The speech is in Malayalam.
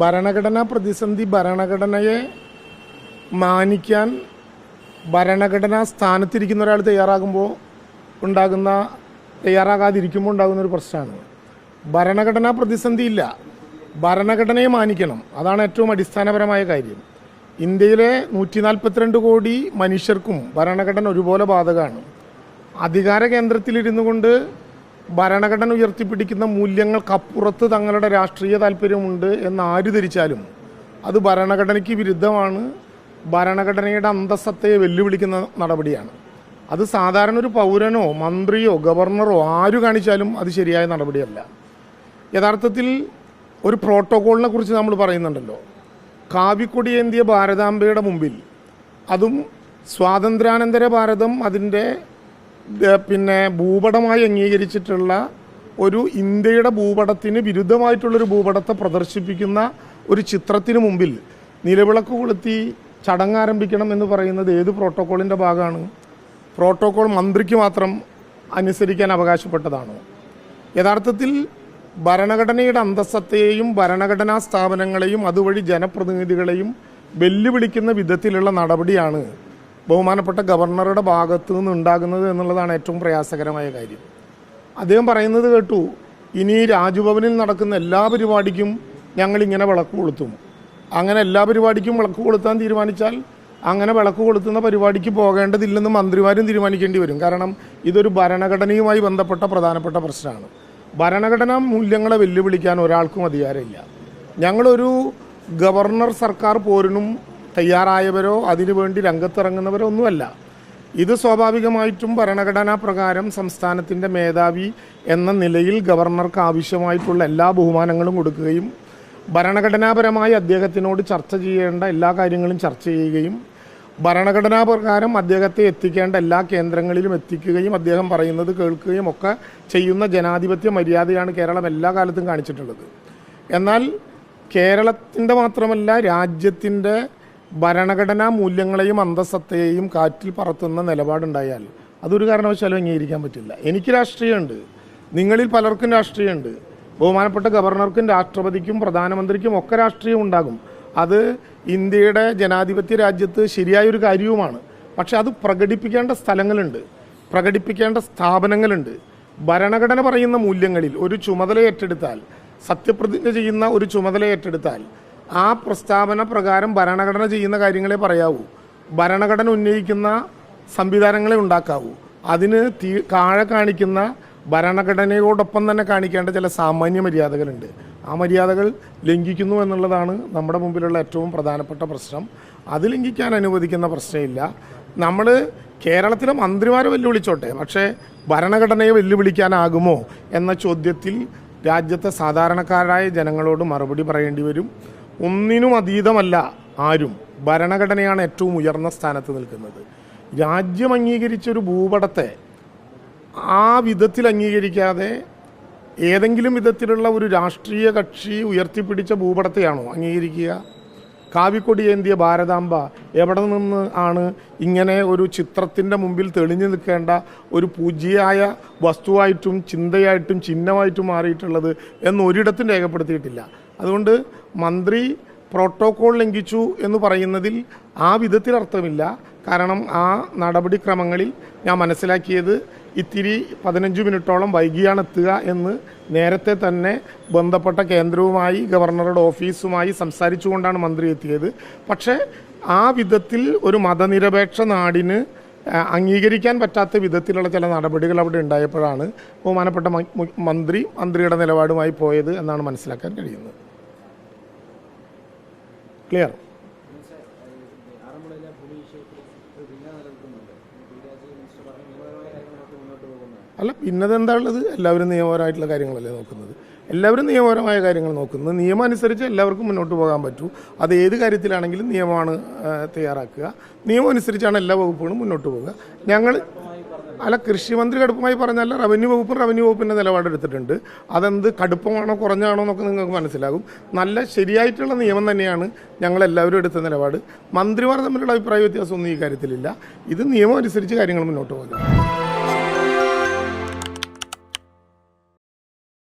ഭരണഘടനാ പ്രതിസന്ധി ഭരണഘടനയെ മാനിക്കാൻ ഭരണഘടനാ സ്ഥാനത്തിരിക്കുന്ന ഒരാൾ തയ്യാറാകുമ്പോൾ ഉണ്ടാകുന്ന തയ്യാറാകാതിരിക്കുമ്പോൾ ഉണ്ടാകുന്ന ഒരു പ്രശ്നമാണ്. ഭരണഘടനാ പ്രതിസന്ധി ഇല്ല. ഭരണഘടനയെ മാനിക്കണം. അതാണ് ഏറ്റവും അടിസ്ഥാനപരമായ കാര്യം. ഇന്ത്യയിലെ നൂറ്റി നാൽപ്പത്തിരണ്ട് കോടി മനുഷ്യർക്കും ഭരണഘടന ഒരുപോലെ ബാധകമാണ്. അധികാര കേന്ദ്രത്തിലിരുന്നു കൊണ്ട് ഭരണഘടന ഉയർത്തിപ്പിടിക്കുന്ന മൂല്യങ്ങൾക്കപ്പുറത്ത് തങ്ങളുടെ രാഷ്ട്രീയ താല്പര്യമുണ്ട് എന്ന് ആര് ധരിച്ചാലും അത് ഭരണഘടനയ്ക്ക് വിരുദ്ധമാണ്. ഭരണഘടനയുടെ അന്തസ്സത്തെ വെല്ലുവിളിക്കുന്ന നടപടിയാണ്. അത് സാധാരണ ഒരു പൗരനോ മന്ത്രിയോ ഗവർണറോ ആര് കാണിച്ചാലും അത് ശരിയായ നടപടിയല്ല. യഥാർത്ഥത്തിൽ ഒരു പ്രോട്ടോകോളിനെ കുറിച്ച് നമ്മൾ പറയുന്നുണ്ടല്ലോ. കാവിക്കൊടിയേന്തിയ ഭാരതാംബയുടെ മുമ്പിൽ അതും സ്വാതന്ത്ര്യാനന്തര ഭാരതം അതിന്റെ പിന്നെ ഭൂപടമായി അംഗീകരിച്ചിട്ടുള്ള ഒരു ഇന്ത്യയുടെ ഭൂപടത്തിന് വിരുദ്ധമായിട്ടുള്ളൊരു ഭൂപടത്തെ പ്രദർശിപ്പിക്കുന്ന ഒരു ചിത്രത്തിന് മുമ്പിൽ നിലവിളക്ക് കൊളുത്തി ചടങ്ങ് ആരംഭിക്കണം എന്ന് പറയുന്നത് ഏത് പ്രോട്ടോക്കോളിന്റെ ഭാഗമാണ്? പ്രോട്ടോക്കോൾ മന്ത്രിക്ക് മാത്രം അനുസരിക്കാൻ അവകാശപ്പെട്ടതാണോ. യഥാർത്ഥത്തിൽ ഭരണഘടനയുടെ അന്തസ്സത്തെയും ഭരണഘടനാ സ്ഥാപനങ്ങളെയും അതുവഴി ജനപ്രതിനിധികളെയും വെല്ലുവിളിക്കുന്ന വിധത്തിലുള്ള നടപടിയാണ് ബഹുമാനപ്പെട്ട ഗവർണറുടെ ഭാഗത്തു നിന്ന് ഉണ്ടാകുന്നത് എന്നുള്ളതാണ് ഏറ്റവും പ്രയാസകരമായ കാര്യം. അദ്ദേഹം പറയുന്നത് കേട്ടു ഇനി രാജ്ഭവനിൽ നടക്കുന്ന എല്ലാ പരിപാടിക്കും ഞങ്ങളിങ്ങനെ വിളക്ക് കൊളുത്തും. അങ്ങനെ എല്ലാ പരിപാടിക്കും വിളക്ക് കൊളുത്താൻ തീരുമാനിച്ചാൽ അങ്ങനെ വിളക്ക് കൊളുത്തുന്ന പരിപാടിക്ക് പോകേണ്ടതില്ലെന്ന് മന്ത്രിമാരും തീരുമാനിക്കേണ്ടി വരും. കാരണം ഇതൊരു ഭരണഘടനയുമായി ബന്ധപ്പെട്ട പ്രധാനപ്പെട്ട പ്രശ്നമാണ്. ഭരണഘടനാ മൂല്യങ്ങളെ വെല്ലുവിളിക്കാൻ ഒരാൾക്കും അധികാരമില്ല. ഞങ്ങളൊരു ഗവർണർ സർക്കാർ പോരിനും തയ്യാറായവരോ അതിനുവേണ്ടി രംഗത്തിറങ്ങുന്നവരോ ഒന്നുമല്ല. ഇത് സ്വാഭാവികമായിട്ടും ഭരണഘടനാ പ്രകാരം സംസ്ഥാനത്തിന്റെ മേധാവി എന്ന നിലയിൽ ഗവർണർക്ക് ആവശ്യമായിട്ടുള്ള എല്ലാ ബഹുമാനങ്ങളും കൊടുക്കുകയും ഭരണഘടനാപരമായി അദ്ദേഹത്തിനോട് ചർച്ച ചെയ്യേണ്ട എല്ലാ കാര്യങ്ങളും ചർച്ച ചെയ്യുകയും ഭരണഘടനാ പ്രകാരം അദ്ദേഹത്തെ എത്തിക്കേണ്ട എല്ലാ കേന്ദ്രങ്ങളിലും എത്തിക്കുകയും അദ്ദേഹം പറയുന്നത് കേൾക്കുകയും ഒക്കെ ചെയ്യുന്ന ജനാധിപത്യ മര്യാദയാണ് കേരളം എല്ലാ കാലത്തും കാണിച്ചിട്ടുള്ളത്. എന്നാൽ കേരളത്തിന്റെ മാത്രമല്ല രാജ്യത്തിന്റെ ഭരണഘടനാ മൂല്യങ്ങളെയും അന്തസ്സത്തെയും കാറ്റിൽ പറത്തുന്ന നിലപാടുണ്ടായാൽ അതൊരു കാരണവശാലും അംഗീകരിക്കാൻ പറ്റില്ല. എനിക്ക് രാഷ്ട്രീയമുണ്ട്. നിങ്ങളിൽ പലർക്കും രാഷ്ട്രീയമുണ്ട്. ബഹുമാനപ്പെട്ട ഗവർണർക്കും രാഷ്ട്രപതിക്കും പ്രധാനമന്ത്രിക്കും ഒക്കെ രാഷ്ട്രീയം ഉണ്ടാകും. അത് ഇന്ത്യയുടെ ജനാധിപത്യ രാജ്യത്ത് ശരിയായൊരു കാര്യവുമാണ്. പക്ഷെ അത് പ്രകടിപ്പിക്കേണ്ട സ്ഥലങ്ങളുണ്ട്. പ്രകടിപ്പിക്കേണ്ട സ്ഥാപനങ്ങളുണ്ട്. ഭരണഘടന പറയുന്ന മൂല്യങ്ങളിൽ ഒരു ചുമതല ഏറ്റെടുത്താൽ സത്യപ്രതിജ്ഞ ചെയ്യുന്ന ഒരു ചുമതല ഏറ്റെടുത്താൽ ആ പ്രസ്താവന പ്രകാരം ഭരണഘടന ചെയ്യുന്ന കാര്യങ്ങളെ പറയാവൂ. ഭരണഘടന ഉന്നയിക്കുന്ന സംവിധാനങ്ങളെ ഉണ്ടാക്കാവൂ. അതിന് തീ താഴെ കാണിക്കുന്ന ഭരണഘടനയോടൊപ്പം തന്നെ കാണിക്കേണ്ട ചില സാമാന്യ മര്യാദകളുണ്ട്. ആ മര്യാദകൾ ലംഘിക്കുന്നു എന്നുള്ളതാണ് നമ്മുടെ മുമ്പിലുള്ള ഏറ്റവും പ്രധാനപ്പെട്ട പ്രശ്നം. അത് ലംഘിക്കാൻ അനുവദിക്കുന്ന പ്രശ്നമില്ല. നമ്മൾ കേരളത്തിലെ മന്ത്രിമാരെ വെല്ലുവിളിച്ചോട്ടെ. പക്ഷേ ഭരണഘടനയെ വെല്ലുവിളിക്കാനാകുമോ എന്ന ചോദ്യത്തിൽ രാജ്യത്തെ സാധാരണക്കാരായ ജനങ്ങളോട് മറുപടി പറയേണ്ടി വരും. ഒന്നിനും അതീതമല്ല ആരും ഭരണഘടനയാണ് ഏറ്റവും ഉയർന്ന സ്ഥാനത്ത് നിൽക്കുന്നത്. രാജ്യം അംഗീകരിച്ച ഒരു ഭൂപടത്തെ ആ വിധത്തിൽ അംഗീകരിക്കാതെ ഏതെങ്കിലും വിധത്തിലുള്ള ഒരു രാഷ്ട്രീയ കക്ഷി ഉയർത്തിപ്പിടിച്ച ഭൂപടത്തെയാണോ അംഗീകരിക്കുക? കാവിക്കൊടി ഏന്തിയ ഭാരതാംബ എവിടെ നിന്ന് ആണ് ഇങ്ങനെ ഒരു ചിത്രത്തിന്റെ മുമ്പിൽ തെളിഞ്ഞു നിൽക്കേണ്ട ഒരു പൂജ്യയായ വസ്തുവായിട്ടും ചിന്തയായിട്ടും ചിഹ്നമായിട്ടും മാറിയിട്ടുള്ളത് എന്ന് ഒരിടത്തും രേഖപ്പെടുത്തിയിട്ടില്ല. അതുകൊണ്ട് മന്ത്രി പ്രോട്ടോകോൾ ലംഘിച്ചു എന്ന് പറയുന്നതിൽ ആ വിധത്തിൽ അർത്ഥമില്ല. കാരണം ആ നടപടിക്രമങ്ങളിൽ ഞാൻ മനസ്സിലാക്കിയത് ഇത്തിരി പതിനഞ്ച് മിനിറ്റോളം വൈകിയാണ് എത്തുക എന്ന് നേരത്തെ തന്നെ ബന്ധപ്പെട്ട കേന്ദ്രവുമായി ഗവർണറുടെ ഓഫീസുമായി സംസാരിച്ചുകൊണ്ടാണ് മന്ത്രി എത്തിയത്. പക്ഷേ ആ വിധത്തിൽ ഒരു മതനിരപേക്ഷ നാടിന് അംഗീകരിക്കാൻ പറ്റാത്ത വിധത്തിലുള്ള ചില നടപടികൾ അവിടെ ഉണ്ടായപ്പോഴാണ് ബഹുമാനപ്പെട്ട മന്ത്രി മന്ത്രിയുടെ നിലപാടുമായി പോയത് എന്നാണ് മനസ്സിലാക്കാൻ കഴിയുന്നത്. ക്ലിയർ അല്ല പിന്നത് എന്താ ഉള്ളത്? എല്ലാവരും നിയമപരമായിട്ടുള്ള കാര്യങ്ങളല്ലേ നോക്കുന്നത്. എല്ലാവരും നിയമപരമായ കാര്യങ്ങൾ നോക്കുന്നത് നിയമം അനുസരിച്ച് എല്ലാവർക്കും മുന്നോട്ട് പോകാൻ പറ്റൂ. അത് ഏത് കാര്യത്തിലാണെങ്കിലും നിയമമാണ് തയ്യാറാക്കുക. നിയമം അനുസരിച്ചാണ് എല്ലാ വകുപ്പുകളും മുന്നോട്ട് പോകുക ഞങ്ങൾ അല്ല കൃഷി കൃഷിമന്ത്രി കടുപ്പമായി പറഞ്ഞല്ല റവന്യൂ വകുപ്പും റവന്യൂ വകുപ്പിന്റെ നിലപാടെടുത്തിട്ടുണ്ട് അതെന്ത് കടുപ്പമാണോ കുറഞ്ഞാണോ എന്നൊക്കെ നിങ്ങൾക്ക് മനസ്സിലാകും. നല്ല ശരിയായിട്ടുള്ള നിയമം തന്നെയാണ് ഞങ്ങൾ എല്ലാവരും എടുത്ത നിലപാട്. മന്ത്രിമാർ തമ്മിലുള്ള അഭിപ്രായ വ്യത്യാസമൊന്നും ഈ കാര്യത്തിലില്ല. ഇത് നിയമം അനുസരിച്ച് കാര്യങ്ങൾ മുന്നോട്ട് പോകുക